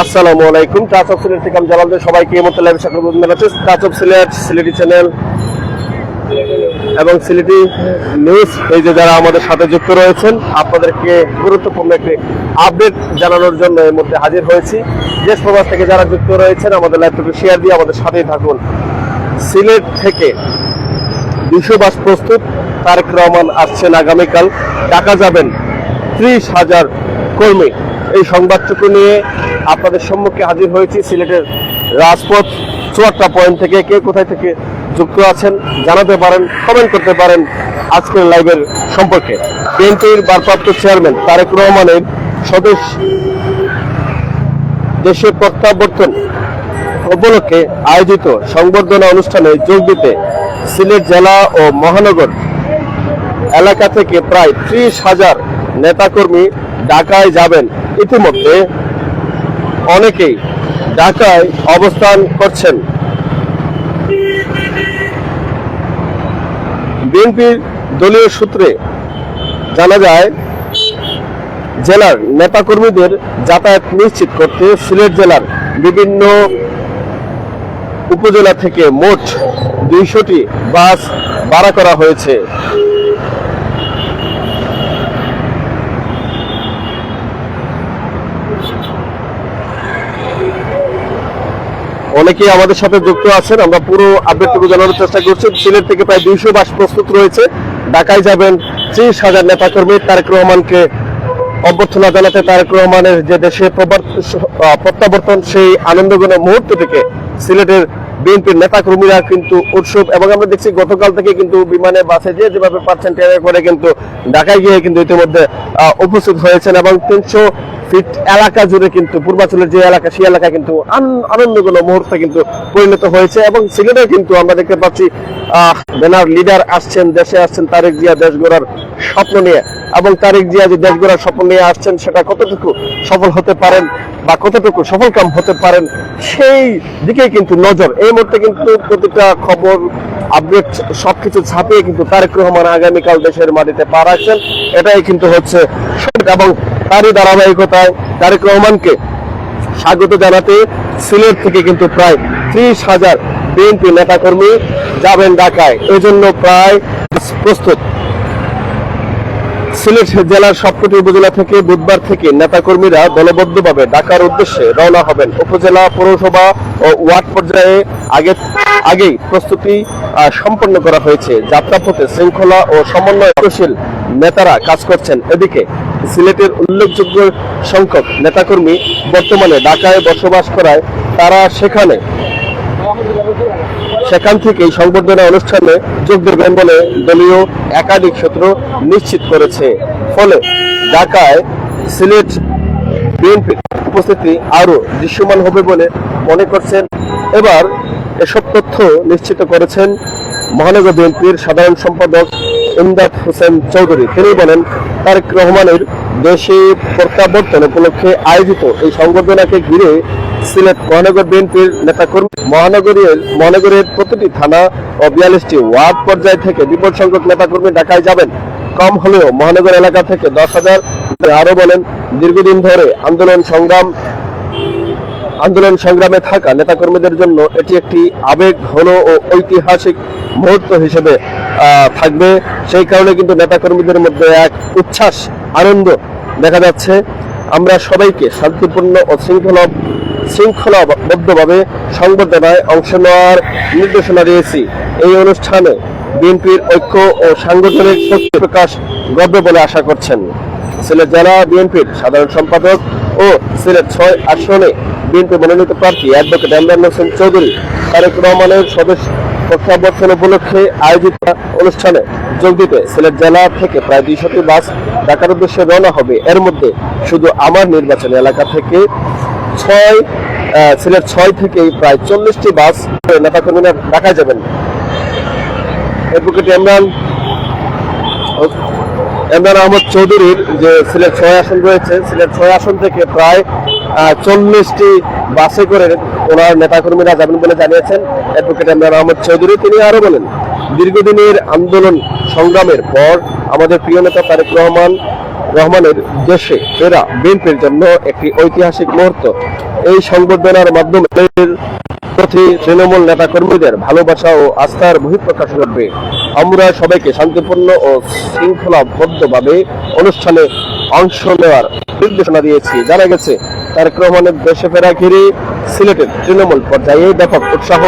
আসসালামু আলাইকুম। Touch of Sylhet থেকে আমি সবাইকে এই মতো live touch of Sylhet Sylheti channel এবং সিলেটি নিউজ এই যে যারা আমাদের সাথে যুক্ত রয়েছেন, আপনাদেরকে গুরুত্বপূর্ণ একটি আপডেট জানানোর জন্য মুহূর্তে হাজির হয়েছি। দেশ প্রবাস থেকে যারা যুক্ত রয়েছেন, আমাদের লাইভটুকু শেয়ার দিয়ে আমাদের সাথেই থাকুন। সিলেট থেকে দুশো বাস প্রস্তুত, তারেক রহমান আসছেন আগামীকাল। টাকা যাবেন ত্রিশ হাজার কর্মী। এই সংবাদটুকু নিয়ে আপনাদের সম্মুখে হাজির হয়েছি, সিলেটের রাজপথ চুয়াত্তর পয়েন্ট থেকে। কে কোথায় থেকে যুক্ত আছেন জানাতে পারেন কমেন্ট করতে পারেন আজকের লাইভের সম্পর্কে। বিএনপির ভারপ্রাপ্ত চেয়ারম্যান তারেক রহমানের সদস্য দেশে প্রত্যাবর্তন উপলক্ষে আয়োজিত সংবর্ধনা অনুষ্ঠানে যোগ দিতে সিলেট জেলা ও মহানগর এলাকা থেকে প্রায় ত্রিশ হাজার নেতাকর্মী ঢাকায় যাবেন। ইতিমধ্যে অনেকেই ঢাকায় অবস্থান করছেন। বিএনপির দলীয় সূত্রে জানা যায়, জেলার নেতাকর্মীদের যাতায়াত নিশ্চিত করতে সিলেট জেলার বিভিন্ন উপজেলা থেকে মোট দুইশোটি বাস ভাড়া করা হয়েছে। অনেকেই আমাদের সাথে যুক্ত আছেন। আমরা পুরো আপডেটটুকু জানানোর চেষ্টা করছি। সিলেট থেকে প্রায় দুইশো বাস প্রস্তুত রয়েছে। ঢাকায় যাবেন ত্রিশ হাজার নেতাকর্মী তারেক রহমানকে অভ্যর্থনা জানাতে তারেক রহমানের যে দেশে প্রত্যাবর্তন, সেই আনন্দঘন মুহূর্ত থেকে সিলেটের বিএনপির নেতাকর্মীরা কিন্তু উৎসব এবং আমরা দেখছি গতকাল থেকে কিন্তু বিমানে, বাসে যে যেভাবে পাচ্ছেন, ট্রেনে করে কিন্তু ঢাকায় গিয়ে কিন্তু ইতিমধ্যে উপস্থিত হয়েছেন। এবং তিনশো ফিট এলাকা জুড়ে কিন্তু পূর্বাঞ্চলের যে এলাকা সেই এলাকা কিন্তু আন- আনন্দঘন মুহূর্তে কিন্তু পরিণত হয়েছে এবং সিলেটে কিন্তু আমরা দেখতে পাচ্ছি আহ, ব্যানার লিডার আসছেন দেশে আসছেন তারেক জিয়া দেশ গড়ার স্বপ্ন নিয়ে। এবং তারেক জিয়া যে দেশ গড়ার স্বপ্ন নিয়ে আসছেন সেটা কতটুকু সফল হতে পারেন বা কতটুকু সফলকাম হতে পারেন সেই দিকেই কিন্তু নজর। এই মুহূর্তে কিন্তু প্রতিটা খবর আপডেট সবকিছু ছাপিয়ে কিন্তু তারেক রহমান আগামীকাল দেশের মাটিতে পা রাখছেন। এটাই কিন্তু হচ্ছে এবং তারই ধারাবাহিকতায় তারেক রহমানকে স্বাগত জানাতে সিলেট থেকে কিন্তু প্রায় ত্রিশ হাজার বিএনপি নেতাকর্মী যাবেন ঢাকায়। এজন্য প্রায় প্রস্তুত। সিলেট জেলার সবকটি উপজেলা থেকে বুধবার থেকে নেতাকর্মীরা দলবদ্ধভাবে ঢাকার উদ্দেশ্যে রওনা হবেন। উপজেলা, পৌরসভা ও ওয়ার্ড পর্যায়ে আগে আগেই প্রস্তুতি সম্পন্ন করা হয়েছে। যাত্রাপথে শৃঙ্খলা ও সমন্বয়শীল নেতারা কাজ করছেন। এদিকে সিলেটের উল্লেখযোগ্য সংখ্যক নেতাকর্মী বর্তমানে ঢাকায় বসবাস করায় তারা সেখানে সেখান থেকেই সংবর্ধনা অনুষ্ঠানে যোগ দেবেন বলে দলীয় একাধিক সূত্র নিশ্চিত করেছে। ফলে ঢাকায় সিলেট বিএনপির উপস্থিতি আরও দৃশ্যমান হবে বলে মনে করছেন। এবার এসব তথ্য নিশ্চিত করেছেন মহানগর বিএনপির সাধারণ সম্পাদক ইমদাদ হোসেন চৌধুরী। তিনি বলেন তারেক রহমানের দেশে প্রত্যাবর্তন উপলক্ষে আয়োজিত এই সংবর্ধনাকে ঘিরে সিলেট মহানগর বিএনপির নেতাকর্মী মহানগরীর মহানগরের প্রতিটি থানা ও বিয়াল্লিশটি ওয়ার্ড পর্যায় থেকে বিপুল সংখ্যক নেতাকর্মী ঢাকায় যাবেন। কম হলেও মহানগর এলাকা থেকে দশ হাজার। আরও বলেন, দীর্ঘদিন ধরে আন্দোলন, সংগ্রাম আন্দোলন সংগ্রামে থাকা নেতাকর্মীদের জন্য এটি একটি আবেগ, ঘন ও ঐতিহাসিক মুহূর্ত হিসেবে থাকবে। সেই কারণে কিন্তু নেতাকর্মীদের মধ্যে এক উচ্ছ্বাস, আনন্দ দেখা যাচ্ছে। আমরা সবাইকে শান্তিপূর্ণ ও শৃঙ্খলা, শৃঙ্খলাবদ্ধভাবে সংবর্ধনায় অংশ নেওয়ার নির্দেশনা দিয়েছি। এই অনুষ্ঠানে বিএনপির ঐক্য ও সাংগঠনিক শক্তি প্রকাশ গর্ব বলে আশা করছেন। সিলেট জেলা বিএনপির সাধারণ সম্পাদক ও সিলেট ছয় আসনে বিএনপি মনোনীত প্রার্থী অ্যাডভোকেট ইমরান হোসেন চৌধুরী তারেক রহমানের সদস্য প্রত্যাবর্তন উপলক্ষে আয়োজিত অনুষ্ঠানে যোগ দিতে সিলেট জেলা থেকে প্রায় দুইশটি বাস ঢাকার উদ্দেশ্যে রওনা হবে। এর মধ্যে শুধু আমার নির্বাচনী এলাকা থেকে ছয় সিলেট ছয় থেকে প্রায় চল্লিশটি বাস নেতাকর্মীরা ঢাকায় যাবেন। অ্যাডভোকেট ইমরান ইমরান আহমদ চৌধুরীর যে সিলেট ছয় আসন রয়েছে, সিলেট ছয় আসন থেকে প্রায় চল্লিশটি বাসে করে ওনার নেতাকর্মীরা যাবেন বলে জানিয়েছেন। অ্যাডভোকেট ইমরান আহমদ চৌধুরী, তিনি আরও বলেন, দীর্ঘদিনের আন্দোলন সংগ্রামের পর আমাদের প্রিয় নেতা তারেক রহমান, রহমানের দেশে ফেরা বিএনপির জন্য একটি ঐতিহাসিক মুহূর্ত। এই সংবর্ধনার মাধ্যমে প্রতি তৃণমূল নেতা কর্মীদের ভালোবাসা ও আস্থার বহিঃপ্রকাশ ঘটবে। আমরা সবাইকে শান্তিপূর্ণ ও শৃঙ্খলাবদ্ধভাবে অনুষ্ঠানে অংশ নেওয়ার নির্দেশনা দিয়েছি। জানা গেছে দেশে ফেরা ঘিরে, সিলেটের তৃণমূল পর্যায়ে ব্যাপক উৎসাহ,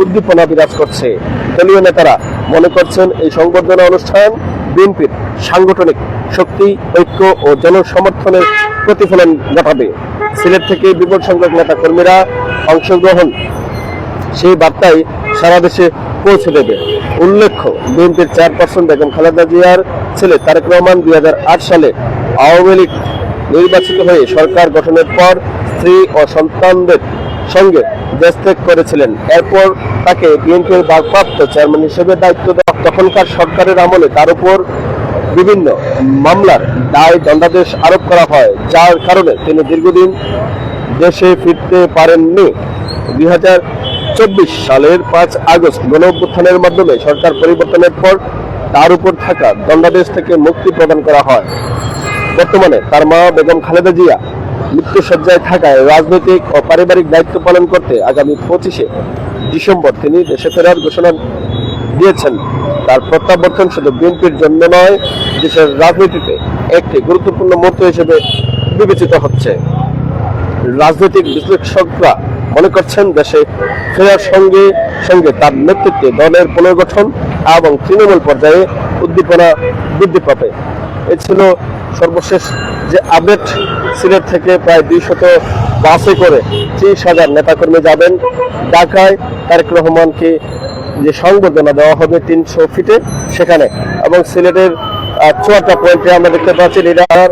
উদ্দীপনা বিরাজ করছে। দলীয় নেতারা মনে করছেন এই সংবর্ধনা অনুষ্ঠান বিএনপির সাংগঠনিক শক্তি, ঐক্য ও জনসমর্থনের প্রতিফলন ঘটাবে। সিলেট থেকে বিপুল সংখ্যক নেতা কর্মীরা অংশগ্রহণ। সেই বার্তাই সারা দেশে পৌঁছে দেবে। উল্লেখ্য, বিএনপির চেয়ারপারসন বেগম খালেদা জিয়ার ছেলে তারেক রহমান দুই হাজার আট সালে আওয়ামী লীগ নির্বাচিত হয়ে সরকার গঠনের পর স্ত্রী ও সন্তানদের সঙ্গে দেশ ত্যাগ করেছিলেন। এরপর তাকে বিএনপির ভারপ্রাপ্ত চেয়ারম্যান হিসেবে দায়িত্ব দেওয়া তখনকার সরকারের আমলে তার উপর বিভিন্ন মামলার দায় দণ্ডাদেশ আরোপ করা হয়, যার কারণে তিনি দীর্ঘদিন দেশে ফিরতে পারেননি। দুই হাজার চব্বিশ সালের পাঁচ আগস্ট গণ অভ্যুত্থানের মাধ্যমে সরকার পরিবর্তনের পর তার উপর থাকা দণ্ডাদেশ থেকে মুক্তি প্রদান করা হয়। বর্তমানে তার মা বেগম খালেদা জিয়া মৃত্যুসজ্জায় থাকায় রাজনৈতিক ও পারিবারিক দায়িত্ব পালন করতে আগামী পঁচিশে ডিসেম্বর তিনি দেশে ফেরার ঘোষণা দিয়েছেন। তার প্রত্যাবর্তন শুধু বিএনপির জন্য নয়, দেশের রাজনীতিতে একটি গুরুত্বপূর্ণ মুহূর্ত হিসেবে বিবেচিত হচ্ছে। রাজনৈতিক বিশ্লেষকরা মনে করছেন দেশে ফেরার সঙ্গে সঙ্গে তার নেতৃত্বে দলের পুনর্গঠন এবং তৃণমূল পর্যায়ে উদ্দীপনা বৃদ্ধি পাবে। এ ছিল সর্বশেষ যে আপডেট সিলেট থেকে প্রায় দুইশত বাসে করে ত্রিশ হাজার নেতাকর্মী যাবেন। ঢাকায় তারেক রহমানকে যে সংবর্ধনা দেওয়া হবে তিনশো ফিটে সেখানে। এবং সিলেটের চুয়াত্তর পয়েন্টে আমরা দেখতে পাচ্ছি লিডার,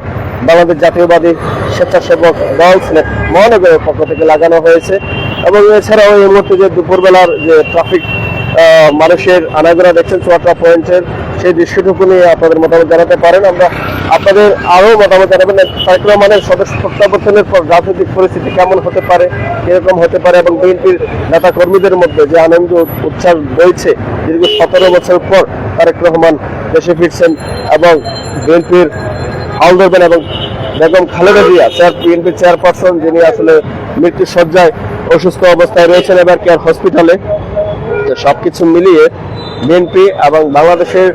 বাংলাদেশ জাতীয়বাদী স্বেচ্ছাসেবক দল সিলেট মহানগরের পক্ষ থেকে লাগানো হয়েছে। এবং এছাড়াও এই মুহূর্তে যে দুপুরবেলার যে ট্রাফিক মানুষের আনাগোনা দেখছেন চুয়াত্তর পয়েন্টের সেই দৃশ্যটুকু নিয়ে আপনাদের মতামত জানাতে পারেন। আমরা আপনাদের আরও মতামত জানাবেন তারেক রহমানের সদস্য প্রত্যাবর্তনের পর রাজনৈতিক পরিস্থিতি কেমন হতে পারে, কীরকম হতে পারে এবং বিএনপির নেতা কর্মীদের মধ্যে যে আনন্দ উচ্ছ্বাস রয়েছে দীর্ঘ সতেরো বছর পর তারেক রহমান দেশে ফিরছেন এবং বিএনপির হাল ধরবেন এবং বেগম খালেদা জিয়া চেয়ার বিএনপির চেয়ারপারসন যিনি আসলে মৃত্যু সজ্জায় অসুস্থ অবস্থায় রয়েছেন এবার কেয়ার হসপিটালে। সবকিছু মিলিয়ে বিএনপি এবং বাংলাদেশের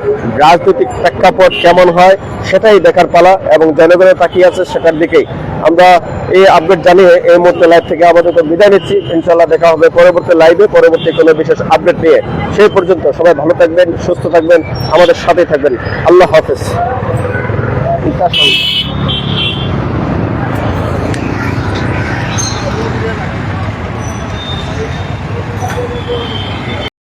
রাজনৈতিক প্রেক্ষাপট কেমন হয় সেটাই দেখার পালা এবং জনগণের তাকিয়ে আছে সেটার দিকেই। আমরা এই আপডেট জানিয়ে এই মুহূর্তে লাইভ থেকে আপাতত বিদায় নিচ্ছি। ইনশাল্লাহ দেখা হবে পরবর্তী লাইভে পরবর্তী কোনো বিশেষ আপডেট নিয়ে সেই পর্যন্ত সবাই ভালো থাকবেন, সুস্থ থাকবেন, আমাদের সাথেই থাকবেন। আল্লাহ হাফেজ।